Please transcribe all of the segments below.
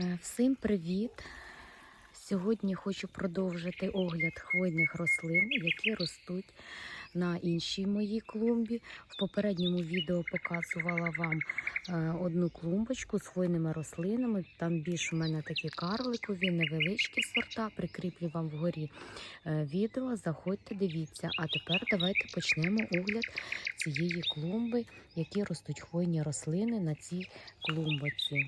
Е, Всім привіт! Сьогодні хочу продовжити огляд хвойних рослин, які ростуть на іншій моїй клумбі. В попередньому відео показувала вам е, одну клумбочку з хвойними рослинами. Там більш у мене такі карликові, невеличкі сорта. Прикріплю вам вгорі е, відео. Заходьте, дивіться. А тепер давайте почнемо огляд цієї клумби, які ростуть хвойні рослини на цій клумбоці.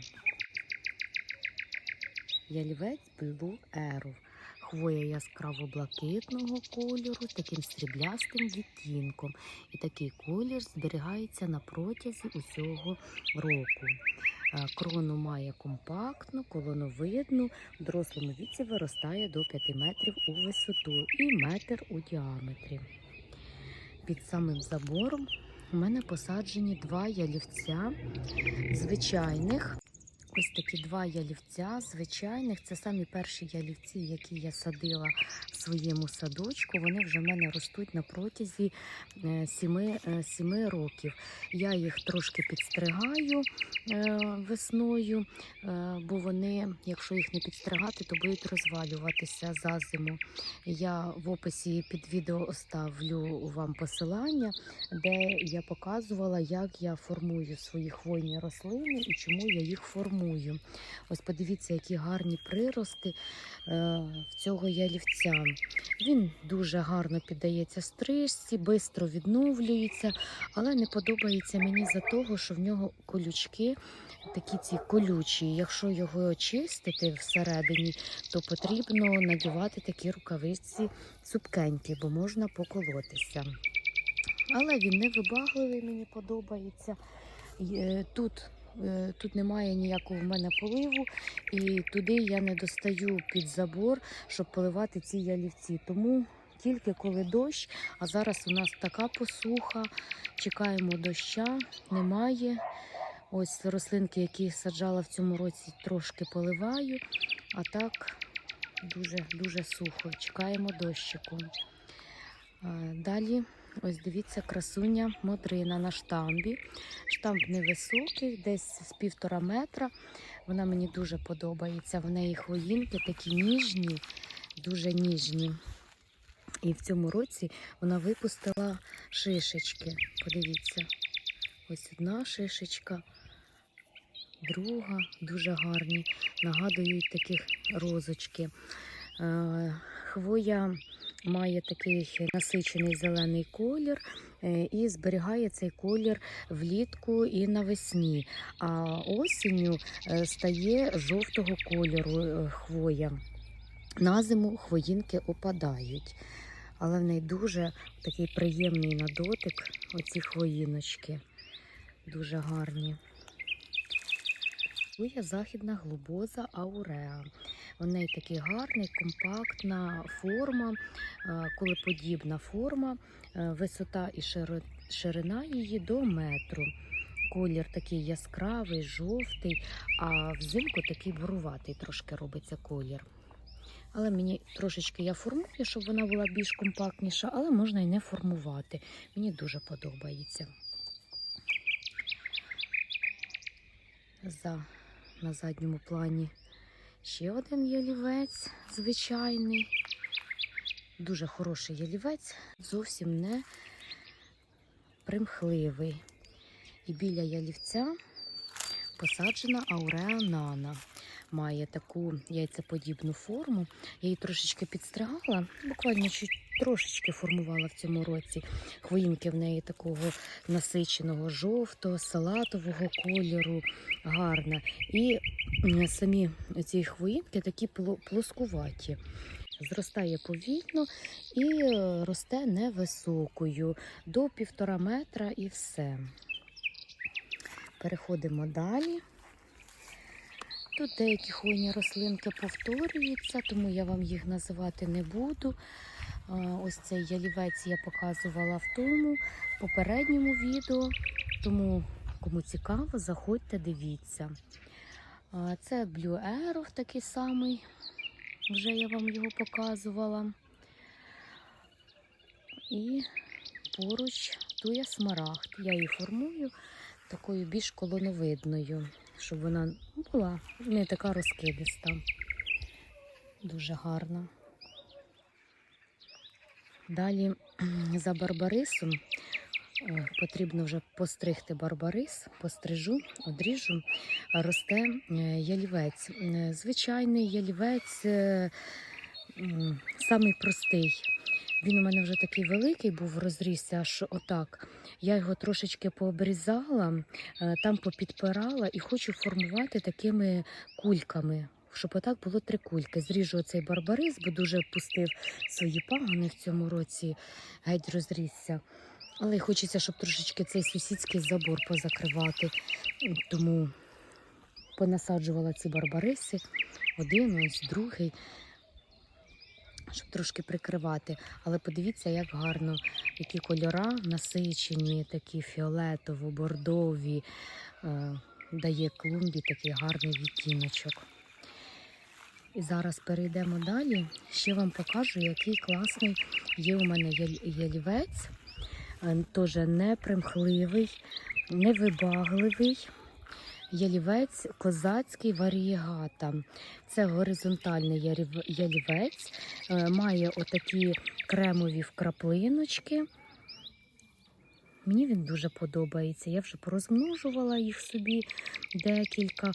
Ялівець Blue Arrow. Хвоя яскраво-блакитного кольору з таким сріблястим відтінком. І такий колір зберігається на протязі усього року. Е, Крону має компактну, колоновидну, в дорослому віці виростає до 5 метрів у висоту і метр у діаметрі. Під самим забором у мене посаджені два ялівця звичайних. Ось такі два ялівця звичайних. Це самі перші ялівці, які я садила в своєму садочку. Вони вже в мене ростуть на протязі 7, 7 років. Я їх трошки підстригаю е, весною, е, бо вони, якщо їх не підстригати, то будуть розвалюватися за зиму. Я в описі під відео оставлю вам посилання, де я показувала, як я формую свої хвойні рослини і чому я їх формую. Ось подивіться, які гарні прирости е, в цього ялівця. Він дуже гарно піддається стрижці, швидко відновлюється, але не подобається мені за того, що в нього колючки такі ці колючі. Якщо його очистити всередині, то потрібно надівати такі рукавиці цупкенькі, бо можна поколотися. Але він не вибагливий, мені подобається. Е, Тут Тут немає ніякого в мене поливу, і туди я не достаю під забор, щоб поливати ці ялівці. Тому тільки коли дощ, а зараз у нас така посуха, чекаємо доща, немає. Ось рослинки, які саджала в цьому році, трошки поливаю, а так дуже дуже сухо. Чекаємо дощику. Е, Далі Ось дивіться, красуня модрина на штамбі. Штамп невисокий, десь з півтора метра. Вона мені дуже подобається. В неї хвоїнки такі ніжні, дуже ніжні. І в цьому році вона випустила шишечки. Подивіться, ось одна шишечка, друга дуже гарні. Нагадують таких розочки. Е, Хвоя має такий насичений зелений колір е, і зберігає цей колір влітку і навесні. А осінню е, стає жовтого кольору е, хвоя. На зиму хвоїнки опадають. Але в неї дуже такий приємний на дотик, оці хвоїночки. Дуже гарні. Хвоя західна глубоза ауреа. У неї такий гарний, компактна форма, е, кулеподібна форма, е, висота і ширина її до метру. Колір такий яскравий, жовтий, а взимку такий буруватий трошки робиться колір. Але мені трошечки я формую, щоб вона була більш компактніша, але можна і не формувати. Мені дуже подобається. За, на задньому плані Ще один ялівець звичайний. Дуже хороший ялівець, зовсім не примхливий. І біля ялівця посаджена ауреа нана. Має таку яйцеподібну форму. Я її трошечки підстригала, буквально трошечки формувала в цьому році. Хвоїнки в неї такого насиченого жовтого, салатового кольору, гарна. І самі ці хвоїнки такі плоскуваті. Зростає повільно і е, росте невисокою до півтора метра і все. Переходимо далі. Тут деякі хвойні рослинки повторюються, тому я вам їх називати не буду. Ось цей ялівець я показувала в тому попередньому відео. Тому, кому цікаво, заходьте, дивіться. Це Blue Arrow такий самий. Вже я вам його показувала. І поруч тує смарагд. Я її формую такою більш колоновидною щоб вона була не така розкидиста. Дуже гарна. Далі за барбарисом е, потрібно вже постригти барбарис, пострижу, одріжу, росте е, ялівець. Е, Звичайний ялівець, самий простий. Він у мене вже такий великий був, розрісся аж отак. Я його трошечки пообрізала, е, там попідпирала і хочу формувати такими кульками. Щоб отак було три кульки. Зріжу оцей барбарис, бо дуже пустив свої пагони в цьому році, геть розрісся. Але хочеться, щоб трошечки цей сусідський забор позакривати. Тому понасаджувала ці барбариси, один, ось другий, щоб трошки прикривати. Але подивіться, як гарно, які кольора насичені, такі фіолетово-бордові. Е, дає клумбі такий гарний відтіночок. І зараз перейдемо далі. Ще вам покажу, який класний є у мене ялівець. Е, Теж непримхливий, невибагливий. Ялівець козацький варієгата. Це горизонтальний ялівець, е, має отакі кремові вкраплиночки. Мені він дуже подобається. Я вже порозмножувала їх собі декілька.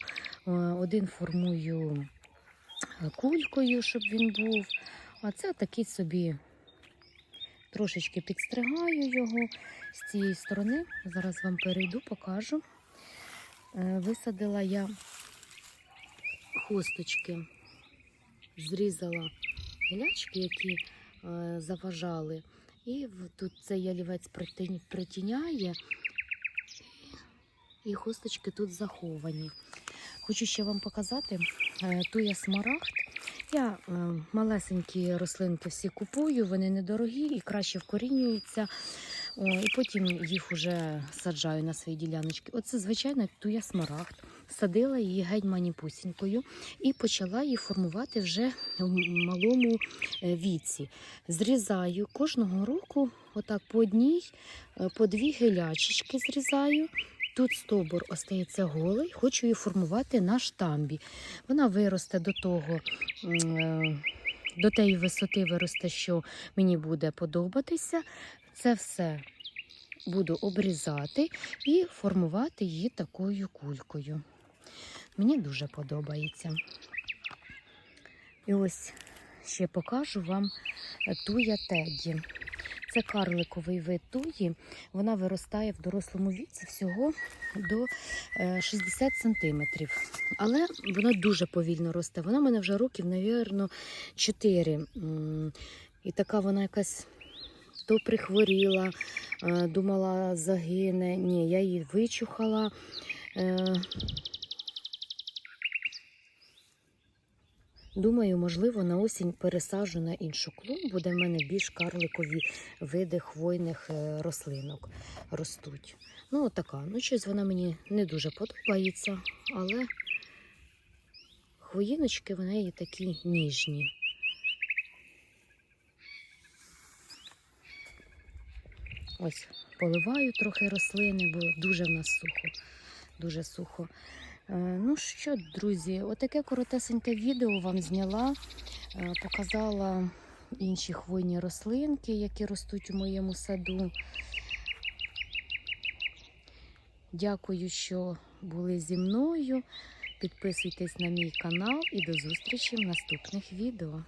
Е, Один формую е, кулькою, щоб він був. А це такий собі трошечки підстригаю його з цієї сторони. Зараз вам перейду, покажу. Е, Висадила я хосточки, зрізала гілячки, які е, заважали. І тут цей ялівець притіняє, і хосточки тут заховані. Хочу ще вам показати е, туя смарагд. Я малесенькі рослинки всі купую, вони недорогі і краще вкорінюються. І потім їх уже саджаю на свої діляночки. Оце звичайно туя смарагд. Садила її геть маніпусінькою і почала її формувати вже в малому е, віці. Зрізаю кожного року, отак по одній, е, по дві гілячечки зрізаю. Тут стовбур остається голий, хочу її формувати на штамбі. Вона виросте до того, е, до тієї висоти виросте, що мені буде подобатися. Це все буду обрізати і формувати її такою кулькою. Мені дуже подобається. І ось ще покажу вам е, туя Теді. Це карликовий вид туї. Вона виростає в дорослому віці всього до е, 60 сантиметрів. Але вона дуже повільно росте. Вона в мене вже років, навірно, 4. І така вона якась то прихворіла, е, думала, загине. Ні, я її вичухала. Е, Думаю, можливо, на осінь пересаджу на іншу клумбу, де в мене більш карликові види хвойних е, рослинок ростуть. Ну, отака. Ну, щось вона мені не дуже подобається, але хвоїночки в неї такі ніжні. Ось поливаю трохи рослини, бо дуже в нас сухо. Дуже сухо. Е, Ну що, друзі, отаке коротесеньке відео вам зняла, е, показала інші хвойні рослинки, які ростуть у моєму саду. Дякую, що були зі мною. Підписуйтесь на мій канал і до зустрічі в наступних відео.